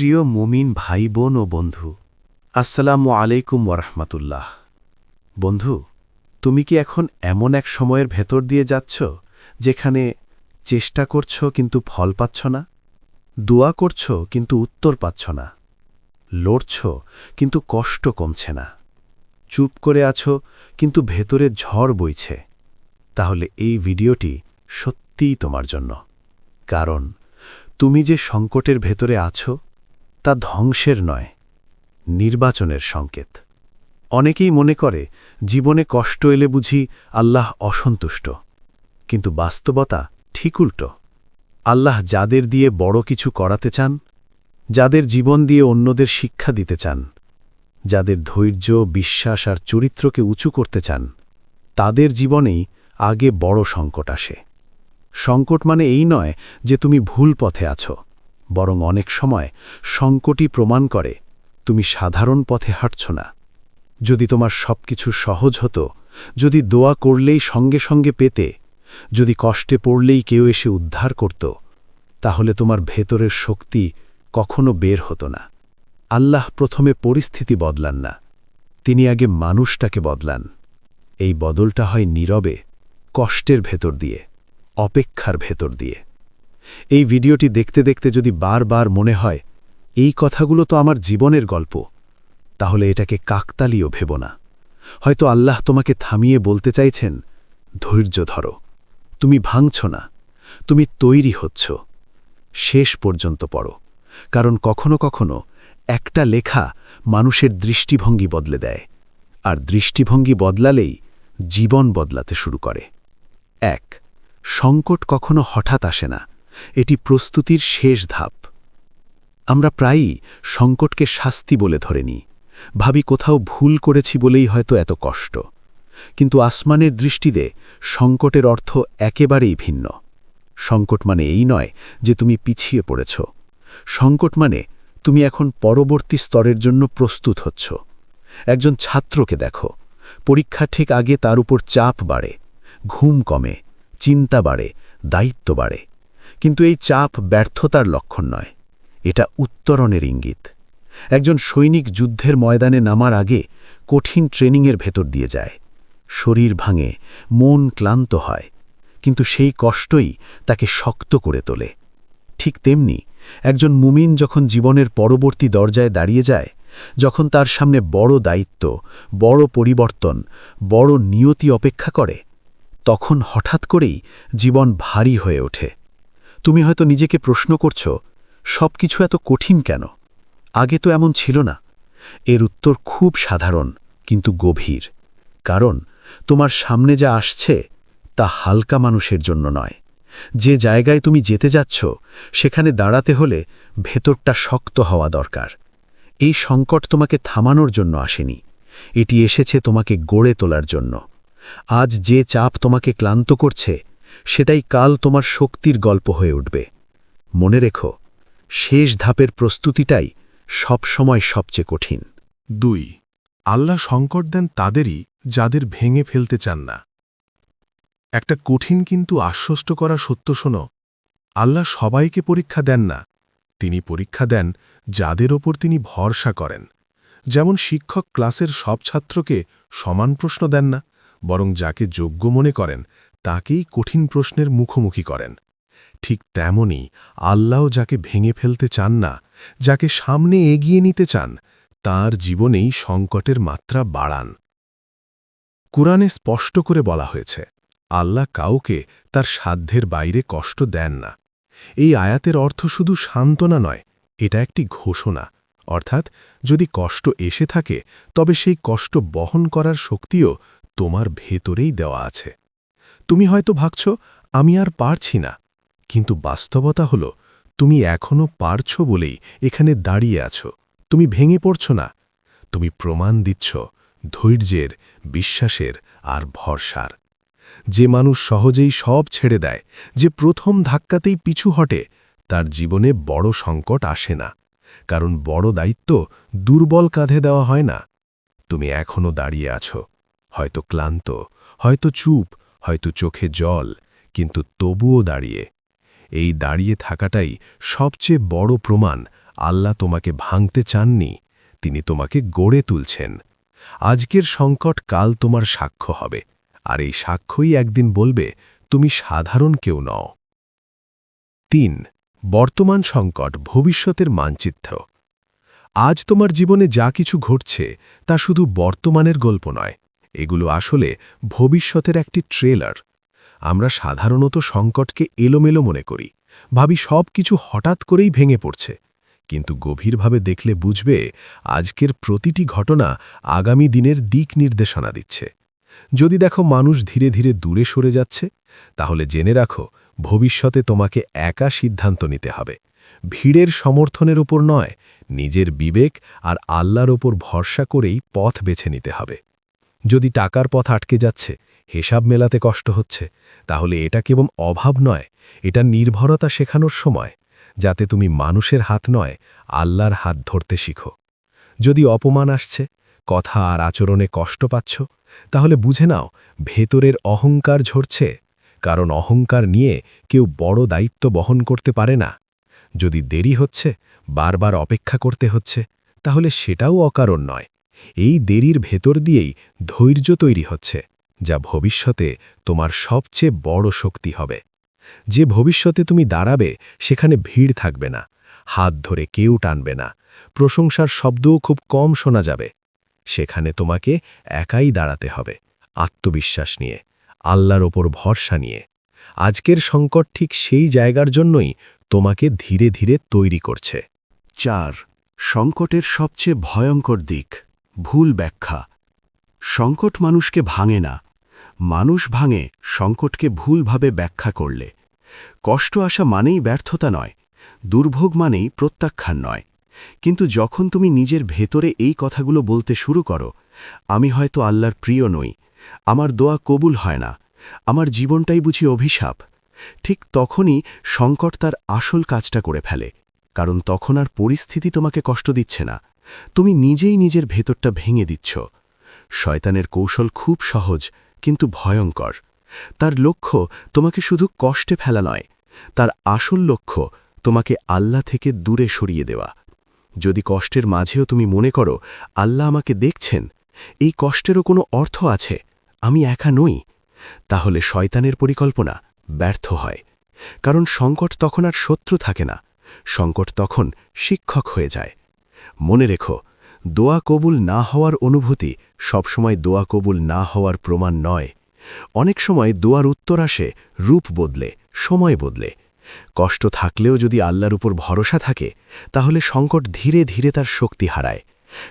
প্রিয় মুমিন ভাই বোন ও বন্ধু, আসসালামু আলাইকুম ওরহমতুল্লাহ বন্ধু, তুমি কি এখন এমন এক সময়ের ভেতর দিয়ে যাচ্ছ, যেখানে চেষ্টা করছ কিন্তু ফল পাচ্ছ না? দোয়া করছ কিন্তু উত্তর পাচ্ছ না? লড়ছ কিন্তু কষ্ট কমছে না? চুপ করে আছো কিন্তু ভেতরে ঝড় বইছে। তাহলে এই ভিডিওটি সত্যিই তোমার জন্য। কারণ, তুমি যে সংকটের ভেতরে আছো তা ধ্বংসের নয়, নির্বাচনের সংকেত। অনেকেই মনে করে, জীবনে কষ্ট এলে বুঝি আল্লাহ অসন্তুষ্ট। কিন্তু বাস্তবতা ঠিক উল্টো। আল্লাহ যাদের দিয়ে বড় কিছু করাতে চান, যাদের জীবন দিয়ে অন্যদের শিক্ষা দিতে চান, যাদের ধৈর্য, বিশ্বাস আর চরিত্রকে উঁচু করতে চান, তাদের জীবনেই আগে বড় সংকট আসে। সংকট মানে এই নয় যে তুমি ভুল পথে আছো। বরং অনেক সময় সংকটই প্রমাণ করে, তুমি সাধারণ পথে হাঁটছ না। যদি তোমার সবকিছু সহজ হতো, যদি দোয়া করলেই সঙ্গে সঙ্গে পেতে, যদি কষ্টে পড়লেই কেউ এসে উদ্ধার করত, তাহলে তোমার ভেতরের শক্তি কখনো বের হতো না। আল্লাহ প্রথমে পরিস্থিতি বদলান না, তিনি আগে মানুষটাকে বদলান। এই বদলটা হয় নীরবে, কষ্টের ভেতর দিয়ে, অপেক্ষার ভেতর দিয়ে। এই ভিডিওটি দেখতে দেখতে যদি বারবার মনে হয়, এই কথাগুলো তো আমার জীবনের গল্প, তাহলে এটাকে কাকতালীয় ভেব না। হয়তো আল্লাহ তোমাকে থামিয়ে বলতে চাইছেন, ধৈর্য ধরো, তুমি ভাঙছ না, তুমি তৈরি হচ্ছ, শেষ পর্যন্ত পড়ো, কারণ কখনো কখনো একটা লেখা মানুষের দৃষ্টিভঙ্গি বদলে দেয়, আর দৃষ্টিভঙ্গি বদলালেই জীবন বদলাতে শুরু করে। এক, সংকট কখনো হঠাৎ আসে না এটি প্রস্তুতির শেষ ধাপ। আমরা প্রায়ই সংকটকে শাস্তি বলে ধরে নিই ভাবি কোথাও ভুল করেছি বলেই হয়তো এত কষ্ট। কিন্তু আসমানের দৃষ্টিতে সংকটের অর্থ একেবারেই ভিন্ন। সংকট মানে এই নয় যে তুমি পিছিয়ে পড়েছ। সংকট মানে তুমি এখন পরবর্তী স্তরের জন্য প্রস্তুত হচ্ছ। একজন ছাত্রকে দেখো। পরীক্ষা ঠিক আগে তার উপর চাপ বাড়ে, ঘুম কমে, চিন্তা বাড়ে, দায়িত্ব বাড়ে। কিন্তু এই চাপ ব্যর্থতার লক্ষণ নয়। এটা উত্তরণের ইঙ্গিত। একজন সৈনিক যুদ্ধের ময়দানে নামার আগে কঠিন ট্রেনিংয়ের ভেতর দিয়ে যায়। শরীর ভাঙে, মন ক্লান্ত হয়, কিন্তু সেই কষ্টই তাকে শক্ত করে তোলে। ঠিক তেমনি, একজন মুমিন যখন জীবনের পরবর্তী দরজায় দাঁড়িয়ে যায়, যখন তার সামনে বড় দায়িত্ব, বড় পরিবর্তন, বড় নিয়তি অপেক্ষা করে, তখন হঠাৎ করেই জীবন ভারী হয়ে ওঠে। তুমি হয়তো নিজেকে প্রশ্ন করছ সব কিছু এত কঠিন কেন? আগে তো এমন ছিল না। এর উত্তর খুব সাধারণ, কিন্তু গভীর। কারণ, তোমার সামনে যা আসছে, তা হালকা মানুষের জন্য নয়। যে জায়গায় তুমি যেতে যাচ্ছ, সেখানে দাঁড়াতে হলে ভেতরটা শক্ত হওয়া দরকার। এই সংকট তোমাকে থামানোর জন্য আসেনি। এটি এসেছে তোমাকে গড়ে তোলার জন্য। আজ যে চাপ তোমাকে ক্লান্ত করছে সেটাই কাল তোমার শক্তির গল্প হয়ে উঠবে। মনে রেখো, শেষ ধাপের প্রস্তুতিটাই সব সময় সবচেয়ে কঠিন। দুই, আল্লাহ সংকট দেন তাদেরই যাদের ভেঙে ফেলতে চান না। একটা কঠিন কিন্তু আশ্বস্ত করা সত্য শোনো, আল্লাহ সবাইকে পরীক্ষা দেন না, তিনি পরীক্ষা দেন যাদের ওপর তিনি ভরসা করেন। যেমন শিক্ষক ক্লাসের সব ছাত্রকে সমান প্রশ্ন দেন না, বরং যাকে যোগ্য মনে করেন তাকেই কঠিন প্রশ্নের মুখোমুখি করেন। ঠিক তেমনি আল্লাহ যাকে ভেঙে ফেলতে চান না, যাকে সামনে এগিয়ে নিতে চান, তার জীবনেই সংকটের মাত্রা বাড়ান। কুরআনে স্পষ্ট করে বলা হয়েছে, আল্লাহ কাউকে তার সাধ্যের বাইরে কষ্ট দেন না। এই আয়াতের অর্থ শুধু সান্ত্বনা নয়, এটা একটি ঘোষণা। অর্থাৎ যদি কষ্ট এসে থাকে, তবে সেই কষ্ট বহন করার শক্তিও তোমার ভেতরেই দেওয়া আছে। তুমি হয়তো ভাবছ, আমি আর পারছি না। কিন্তু বাস্তবতা হল, তুমি এখনও পারছ বলেই এখানে দাঁড়িয়ে আছো। তুমি ভেঙে পড়ছ না। তুমি প্রমাণ দিচ্ছ, ধৈর্যের, বিশ্বাসের আর ভরসার। যে মানুষ সহজেই সব ছেড়ে দেয়, যে প্রথম ধাক্কাতেই পিছু হটে, তার জীবনে বড় সংকট আসে না। কারণ বড় দায়িত্ব দুর্বল কাঁধে দেওয়া হয় না। তুমি এখনও দাঁড়িয়ে আছো। হয়তো ক্লান্ত, হয়তো চুপ হয়তো চোখে জল, কিন্তু তবুও দাঁড়িয়ে। এই দাঁড়িয়ে থাকাটাই সবচেয়ে বড় প্রমাণ আল্লাহ তোমাকে ভাঙতে চাননি, তিনি তোমাকে গড়ে তুলছেন। আজকের সংকট কাল তোমার সাক্ষ্য হবে, আর এই সাক্ষ্যই একদিন বলবে, তুমি সাধারণ কেউ নও। তিন, বর্তমান সংকট ভবিষ্যতের মানচিত্র। আজ তোমার জীবনে যা কিছু ঘটছে, তা শুধু বর্তমানের গল্প নয় এগুলো আসলে ভবিষ্যতের একটি ট্রেলার। আমরা সাধারণত সংকটকে এলোমেলো মনে করি। ভাবি সব কিছু হঠাৎ করেই ভেঙে পড়ছে। কিন্তু গভীরভাবে দেখলে বুঝবে, আজকের প্রতিটি ঘটনা আগামী দিনের দিক নির্দেশনা দিচ্ছে। যদি দেখো মানুষ ধীরে ধীরে দূরে সরে যাচ্ছে, তাহলে জেনে রাখো, ভবিষ্যতে তোমাকে একা সিদ্ধান্ত নিতে হবে। ভিড়ের সমর্থনের ওপর নয়, নিজের বিবেক আর আল্লাহর ওপর ভরসা করেই পথ বেছে নিতে হবে। যদি টাকার পথ আটকে যাচ্ছে, হিসাব মেলাতে কষ্ট হচ্ছে, তাহলে এটা কেবল অভাব নয়, এটা নির্ভরতা শেখানোর সময়, যাতে তুমি মানুষের হাত নয়, আল্লাহর হাত ধরতে শিখো। যদি অপমান আসছে, কথা আর আচরণে কষ্ট পাচ্ছ, তাহলে বুঝে নাও, ভেতরের অহংকার ঝরছে, কারণ অহংকার নিয়ে কেউ বড় দায়িত্ব বহন করতে পারে না। যদি দেরি হচ্ছে, বারবার অপেক্ষা করতে হচ্ছে, তাহলে সেটাও অকারণ নয়। এই দেরির ভেতর দিয়েই ধৈর্য তৈরি হচ্ছে, যা ভবিষ্যতে তোমার সবচেয়ে বড় শক্তি হবে। যে ভবিষ্যতে তুমি দাঁড়াবে, সেখানে ভিড় থাকবে না, হাত ধরে কেউ টানবে না, প্রশংসার শব্দও খুব কম শোনা যাবে। সেখানে তোমাকে একাই দাঁড়াতে হবে, আত্মবিশ্বাস নিয়ে, আল্লাহর ওপর ভরসা নিয়ে। আজকের সংকট ঠিক সেই জায়গার জন্যই তোমাকে ধীরে ধীরে তৈরি করছে। চার, সংকটের সবচেয়ে ভয়ঙ্কর দিক। ভুল ব্যাখ্যা। সংকট মানুষকে ভাঙে না। মানুষ ভাঙে সংকটকে ভুলভাবে ব্যাখ্যা করলে। কষ্ট আসা মানেই ব্যর্থতা নয়, দুর্ভোগ মানেই প্রত্যাখ্যান নয়। কিন্তু যখন তুমি নিজের ভেতরে এই কথাগুলো বলতে শুরু করো, আমি হয়তো আল্লাহর প্রিয় নই, আমার দোয়া কবুল হয় না, আমার জীবনটাই বুঝি অভিশাপ, ঠিক তখনই সংকট তার আসল কাজটা করে ফেলে, কারণ তখন আর পরিস্থিতি তোমাকে কষ্ট দিচ্ছে না। তুমি নিজেই নিজের ভেতরটা ভেঙে দিচ্ছ। শয়তানের কৌশল খুব সহজ, কিন্তু ভয়ঙ্কর। তার লক্ষ্য তোমাকে শুধু কষ্টে ফেলা নয়, তার আসল লক্ষ্য তোমাকে আল্লাহ থেকে দূরে সরিয়ে দেওয়া। যদি কষ্টের মাঝেও তুমি মনে করো, আল্লাহ আমাকে দেখছেন, এই কষ্টেরও কোনো অর্থ আছে, আমি একা নই, তাহলে শয়তানের পরিকল্পনা ব্যর্থ হয়। কারণ সংকট তখন আর শত্রু থাকে না, সংকট তখন শিক্ষক হয়ে যায়। মনে রেখো, দোয়া কবুল না হওয়ার অনুভূতি সবসময় দোয়া কবুল না হওয়ার প্রমাণ নয়। অনেক সময় দোয়ার উত্তর আসে রূপ বদলে, সময় বদলে। কষ্ট থাকলেও যদি আল্লাহর উপর ভরসা থাকে, তাহলে সংকট ধীরে ধীরে তার শক্তি হারায়।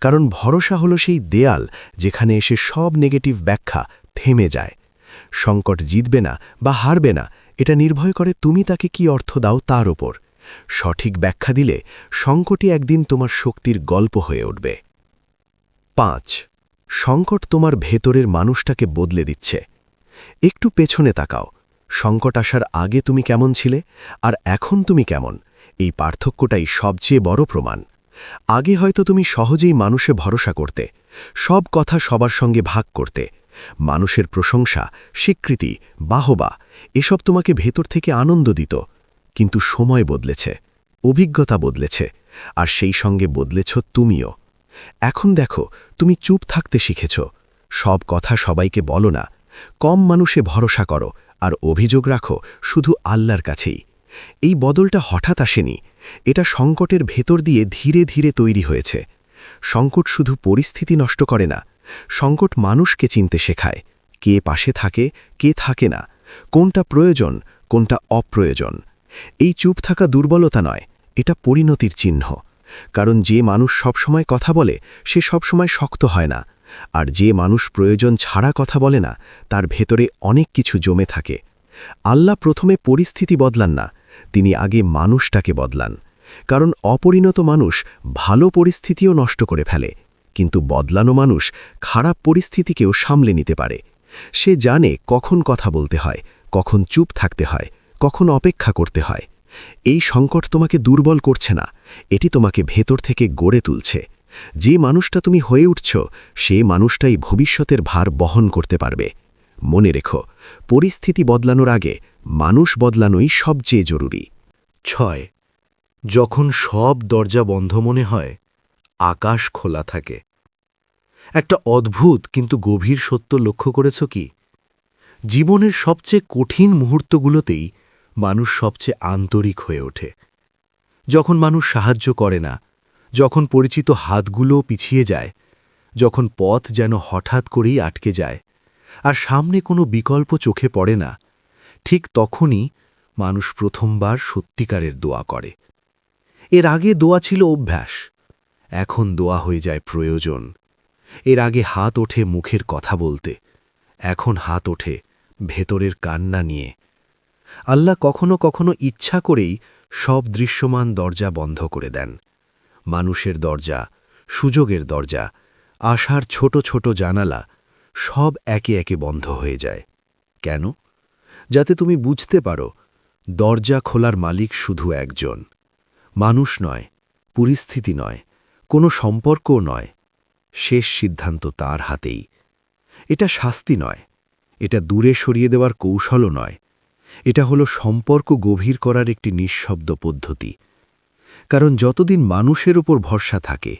কারণ ভরসা হলো সেই দেয়াল যেখানে এসে সব নেগেটিভ ব্যাখ্যা থেমে যায়। সংকট জিতবে না বা হারবে না, এটা নির্ভয় করে তুমি তাকে কি অর্থ দাও তার ওপর সঠিক ব্যাখ্যা দিলে সংকটই একদিন তোমার শক্তির গল্প হয়ে উঠবে। পাঁচ, সংকট তোমার ভেতরের মানুষটাকে বদলে দিচ্ছে। একটু পেছনে তাকাও। সংকট আসার আগে তুমি কেমন ছিলে আর এখন তুমি কেমন? এই পার্থক্যটাই সবচেয়ে বড় প্রমাণ। আগে হয়তো তুমি সহজেই মানুষে ভরসা করতে, সব কথা সবার সঙ্গে ভাগ করতে, মানুষের প্রশংসা, স্বীকৃতি, বাহবা, এসব তোমাকে ভেতর থেকে আনন্দ দিত। কিন্তু সময় বদলেছে, অভিজ্ঞতা বদলেছে, আর সেই সঙ্গে বদলেছ তুমিও। এখন দেখো, তুমি চুপ থাকতে শিখেছ, সব কথা সবাইকে বলো না, কম মানুষে ভরসা করো, আর অভিযোগ রাখো শুধু আল্লাহর কাছেই। এই বদলটা হঠাৎ আসেনি, এটা সংকটের ভেতর দিয়ে ধীরে ধীরে তৈরি হয়েছে। সংকট শুধু পরিস্থিতি নষ্ট করে না, সংকট মানুষকে চিনতে শেখায়, কে পাশে থাকে, কে থাকে না, কোনটা প্রয়োজন, কোনটা অপ্রয়োজন। এই চুপ থাকা দুর্বলতা নয়, এটা পরিণতির চিহ্ন। কারণ যে মানুষ সবসময় কথা বলে, সে সবসময় শক্ত হয় না। আর যে মানুষ প্রয়োজন ছাড়া কথা বলে না, তার ভেতরে অনেক কিছু জমে থাকে। আল্লাহ প্রথমে পরিস্থিতি বদলান না, তিনি আগে মানুষটাকে বদলান। কারণ অপরিণত মানুষ ভালো পরিস্থিতিও নষ্ট করে ফেলে, কিন্তু বদলানো মানুষ খারাপ পরিস্থিতিকেও সামলে নিতে পারে। সে জানে কখন কথা বলতে হয়, কখন চুপ থাকতে হয় কখন অপেক্ষা করতে হয়। এই সংকট তোমাকে দুর্বল করছে না, এটি তোমাকে ভেতর থেকে গড়ে তুলছে। যে মানুষটা তুমি হয়ে উঠছ, সে মানুষটাই ভবিষ্যতের ভার বহন করতে পারবে। মনে রেখো, পরিস্থিতি বদলানোর আগে মানুষ বদলানোই সবচেয়ে জরুরি। ছয়, যখন সব দরজা বন্ধ মনে হয়, আকাশ খোলা থাকে। একটা অদ্ভুত কিন্তু গভীর সত্য লক্ষ্য করেছ কি? জীবনের সবচেয়ে কঠিন মুহূর্তগুলোতেই মানুষ সবচেয়ে আন্তরিক হয়ে ওঠে। যখন মানুষ সাহায্য করে না, যখন পরিচিত হাতগুলো পিছিয়ে যায়, যখন পথ যেন হঠাৎ করেই আটকে যায়, আর সামনে কোনো বিকল্প চোখে পড়ে না, ঠিক তখনই মানুষ প্রথমবার সত্যিকারের দোয়া করে। এর আগে দোয়া ছিল অভ্যাস, এখন দোয়া হয়ে যায় প্রয়োজন। এর আগে হাত ওঠে মুখের কথা বলতে, এখন হাত ওঠে ভেতরের কান্না নিয়ে আল্লাহ কখনো কখনো ইচ্ছা করেই সব দৃশ্যমান দরজা বন্ধ করে দেন। মানুষের দরজা, সুযোগের দরজা, আশার ছোট ছোট জানালা সব একে একে বন্ধ হয়ে যায়। কেন? যাতে তুমি বুঝতে পারো, দরজা খোলার মালিক শুধু একজন। মানুষ নয়, পরিস্থিতি নয়, কোনো সম্পর্কও নয়। শেষ সিদ্ধান্ত তার হাতেই। এটা শাস্তি নয়, এটা দূরে সরিয়ে দেওয়ার কৌশলও নয়। এটা হলো সম্পর্ক গভীর করার একটি নিঃশব্দ পদ্ধতি। কারণ যতদিন মানুষের উপর ভরসা থাকে,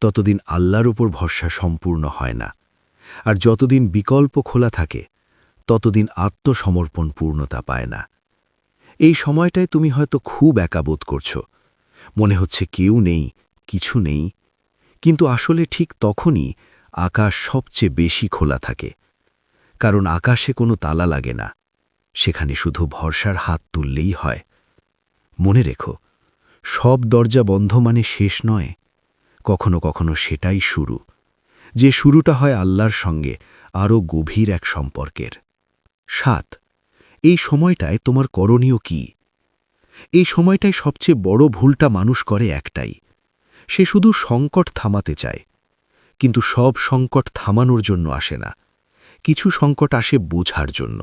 ততদিন আল্লাহর উপর ভরসা সম্পূর্ণ হয় না। আর যতদিন বিকল্প খোলা থাকে, ততদিন আত্মসমর্পণ পূর্ণতা পায় না। এই সময়টায় তুমি হয়তো খুব একা বোধ করছ। মনে হচ্ছে কেউ নেই, কিছু নেই। কিন্তু আসলে ঠিক তখনই আকাশ সবচেয়ে বেশি খোলা থাকে। কারণ আকাশে কোনো তালা লাগে না। সেখানে শুধু ভরসার হাত তুললেই হয়। মনে রেখো, সব দরজা বন্ধ মানে শেষ নয়, কখনো কখনো সেটাই শুরু, যে শুরুটা হয় আল্লাহর সঙ্গে, আরও গভীর এক সম্পর্কের। সাত, এই সময়টায় তোমার করণীয় কি? এই সময়টায় সবচেয়ে বড় ভুলটা মানুষ করে একটাই, সে শুধু সংকট থামাতে চায়, কিন্তু সব সংকট থামানোর জন্য আসে না, কিছু সংকট আসে বোঝার জন্য।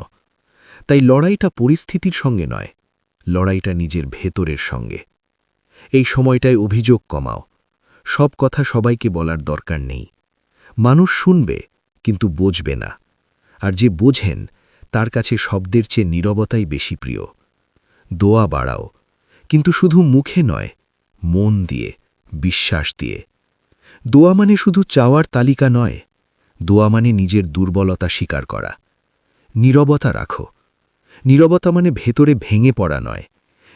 তাই লড়াইটা পরিস্থিতির সঙ্গে নয়, লড়াইটা নিজের ভেতরের সঙ্গে। এই সময়টায় অভিযোগ কমাও, সব কথা সবাইকে বলার দরকার নেই। মানুষ শুনবে, কিন্তু বুঝবে না, আর যে বোঝেন, তার কাছে শব্দের চেয়ে নীরবতাই বেশি প্রিয়। দোয়া বাড়াও, কিন্তু শুধু মুখে নয়, মন দিয়ে, বিশ্বাস দিয়ে। দোয়া মানে শুধু চাওয়ার তালিকা নয়, দোয়া মানে নিজের দুর্বলতা স্বীকার করা। নীরবতা রাখো নীরবতা মানে ভেতরে ভেঙে পড়া নয়।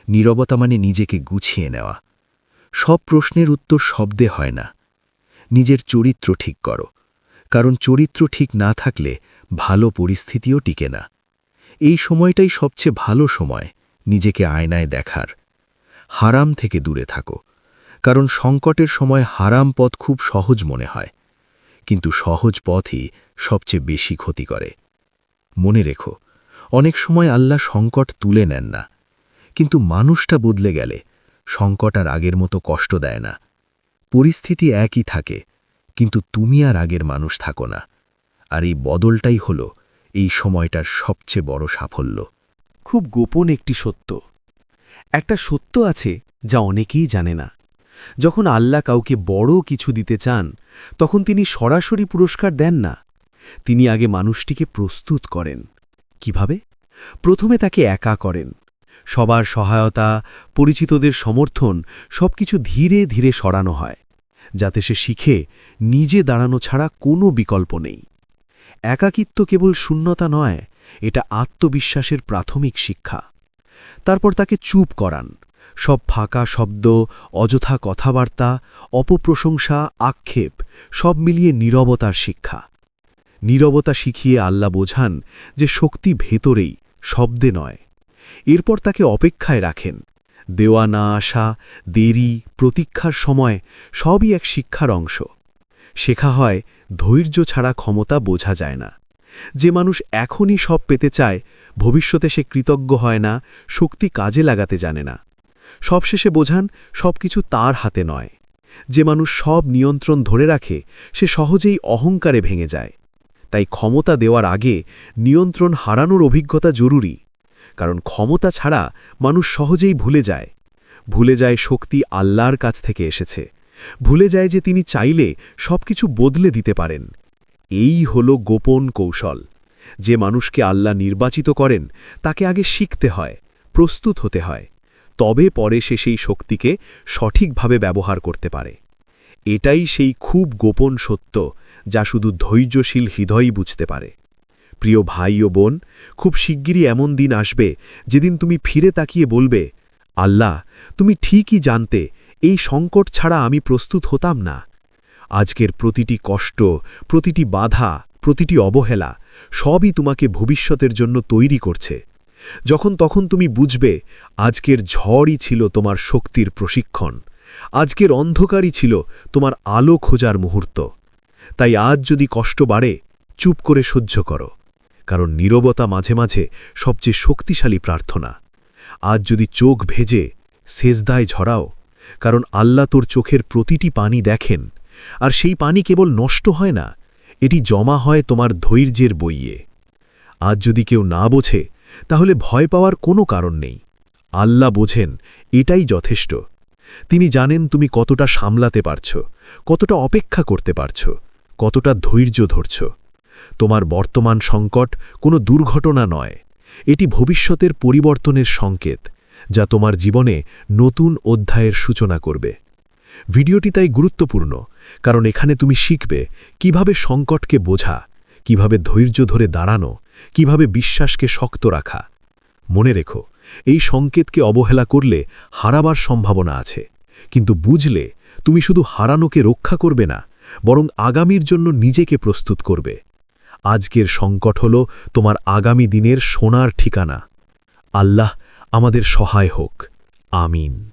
নীরবতা মানে নিজেকে গুছিয়ে নেওয়া। সব প্রশ্নের উত্তর শব্দে হয় না। নিজের চরিত্র ঠিক করো। কারণ চরিত্র ঠিক না থাকলে ভালো পরিস্থিতিও টিকে না। এই সময়টাই সবচেয়ে ভালো সময় নিজেকে আয়নায় দেখার। হারাম থেকে দূরে থাকো। কারণ সংকটের সময় হারাম পথ খুব সহজ মনে হয়। কিন্তু সহজ পথই সবচেয়ে বেশি ক্ষতি করে। মনে রেখো অনেক সময় আল্লাহ সংকট তুলে নেন না। কিন্তু মানুষটা বদলে গেলে সংকট আর আগের মতো কষ্ট দেয় না। পরিস্থিতি একই থাকে, কিন্তু তুমি আর আগের মানুষ থাকো না। আর এই বদলটাই হল এই সময়টার সবচেয়ে বড় সাফল্য। খুব গোপন একটি সত্য। একটা সত্য আছে যা অনেকেই জানে না। যখন আল্লাহ কাউকে বড় কিছু দিতে চান, তখন তিনি সরাসরি পুরস্কার দেন না। তিনি আগে মানুষটিকে প্রস্তুত করেন। কীভাবে? প্রথমে তাকে একা করেন। সবার সহায়তা, পরিচিতদের সমর্থন, সবকিছু ধীরে ধীরে সরানো হয়, যাতে সে শিখে নিজে দাঁড়ানো ছাড়া কোনো বিকল্প নেই। একাকিত্ব কেবল শূন্যতা নয়, এটা আত্মবিশ্বাসের প্রাথমিক শিক্ষা। তারপর তাকে চুপ করান। সব ফাঁকা শব্দ, অযথা কথাবার্তা, অপপ্রশংসা, আক্ষেপ, সব মিলিয়ে নীরবতার শিক্ষা। নীরবতা শিখিয়ে আল্লাহ বোঝান যে শক্তি ভেতরেই, শব্দে নয়। এরপর তাকে অপেক্ষায় রাখেন। দেওয়া না আসা, দেরি, প্রতীক্ষার সময় সবই এক শিক্ষার অংশ। শেখা হয়, ধৈর্য ছাড়া ক্ষমতা বোঝা যায় না। যে মানুষ এখনই সব পেতে চায়, ভবিষ্যতে সে কৃতজ্ঞ হয় না, শক্তি কাজে লাগাতে জানে না। সবশেষে বোঝান, সবকিছু তার হাতে নয়। যে মানুষ সব নিয়ন্ত্রণ ধরে রাখে, সে সহজেই অহংকারে ভেঙে যায়। তাই ক্ষমতা দেওয়ার আগে নিয়ন্ত্রণ হারানোর অভিজ্ঞতা জরুরি, কারণ ক্ষমতা ছাড়া মানুষ সহজেই ভুলে যায়। ভুলে যায় শক্তি আল্লাহর কাছ থেকে এসেছে। ভুলে যায় যে তিনি চাইলে সবকিছু বদলে দিতে পারেন। এই হল গোপন কৌশল। যে মানুষকে আল্লাহ নির্বাচিত করেন, তাকে আগে শিখতে হয়, প্রস্তুত হতে হয়। তবে পরে সে সেই শক্তিকে সঠিকভাবে ব্যবহার করতে পারে। এটাই সেই খুব গোপন সত্য, যা শুধু ধৈর্যশীল হৃদয়ই বুঝতে পারে। প্রিয় ভাই ও বোন, খুব শিগগিরই এমন দিন আসবে, যেদিন তুমি ফিরে তাকিয়ে বলবে, আল্লাহ, তুমি ঠিকই জানতে, এই সংকট ছাড়া আমি প্রস্তুত হতাম না। আজকের প্রতিটি কষ্ট, প্রতিটি বাধা, প্রতিটি অবহেলা, সবই তোমাকে ভবিষ্যতের জন্য তৈরি করছে। যখন তখন তুমি বুঝবে, আজকের ঝড়ই ছিল তোমার শক্তির প্রশিক্ষণ। আজকের অন্ধকারই ছিল তোমার আলো খোঁজার মুহূর্ত। তাই আজ যদি কষ্ট বাড়ে, চুপ করে সহ্য করো, কারণ নীরবতা মাঝে মাঝে সবচেয়ে শক্তিশালী প্রার্থনা। আজ যদি চোখ ভেজে, সেজদায় ঝরাও, কারণ আল্লাহ তোর চোখের প্রতিটি পানি দেখেন, আর সেই পানি কেবল নষ্ট হয় না, এটি জমা হয় তোমার ধৈর্যের বইয়ে। আজ যদি কেউ না বোঝে, তাহলে ভয় পাওয়ার কোনো কারণ নেই। আল্লাহ বোঝেন, এটাই যথেষ্ট। তিনি জানেন তুমি কতটা সামলাতে পারছ, কতটা অপেক্ষা করতে পারছ, কতটা ধৈর্য ধরছ। তোমার বর্তমান সংকট কোনো দুর্ঘটনা নয়, এটি ভবিষ্যতের পরিবর্তনের সংকেত, যা তোমার জীবনে নতুন অধ্যায়ের সূচনা করবে। ভিডিওটি তাই গুরুত্বপূর্ণ, কারণ এখানে তুমি শিখবে কীভাবে সংকটকে বোঝা, কীভাবে ধৈর্য ধরে দাঁড়ানো, কীভাবে বিশ্বাসকে শক্ত রাখা। মনে রেখো, এই সংকেতকে অবহেলা করলে হারাবার সম্ভাবনা আছে। কিন্তু বুঝলে, তুমি শুধু হারানোকে রক্ষা করবে না, বরং আগামীর জন্য নিজেকে প্রস্তুত করবে। আজকের সংকট হল তোমার আগামী দিনের সোনার ঠিকানা। আল্লাহ আমাদের সহায় হোক। আমিন।